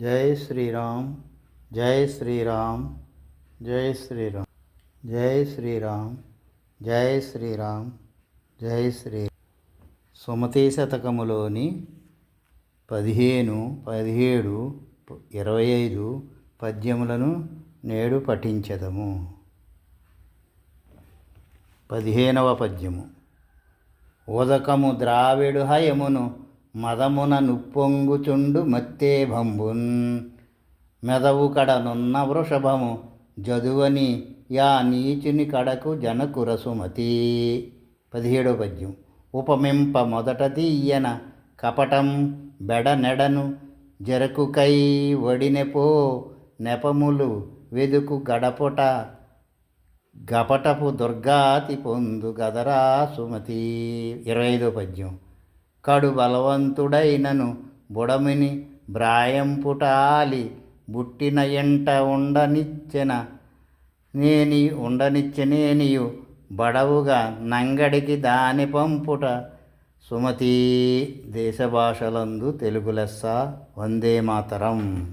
జై శ్రీరామ్ జై శ్రీరామ్ జై శ్రీరామ్ జై శ్రీరామ్ జై శ్రీరామ్ జై శ్రీ సుమతి శతకములోని పదిహేను పదిహేడు ఇరవై ఐదు పద్యములను నేడు పఠించదము. పదిహేనవ పద్యము. ఉదకము ద్రావిడు హయమును మదమున నుప్పొంగుచుండు మత్తే భంబున్. మెదవు కడనున్న వృషభము జదువని యా నీచుని కడకు జనకుర పదిహేడో పద్యం. ఉపమింప మొదట తీయన కపటం బెడనెడను జరకుకై వడినెపో నెపములు వెదుకు గడపొట గపటపు దుర్గాతి పొందు గదరా సుమతి. ఇరవై ఐదో పద్యం. కడు బలవంతుడైనను బుడమిని బ్రాయంపుటాలి. బుట్టిన ఎంట ఉండనిచ్చెన నేని ఉండనిచ్చనేనియు బడవుగా నంగడికి దాని పంపుట. సుమతీ దేశభాషలందు తెలుగు లెస్స వందే మాతరం.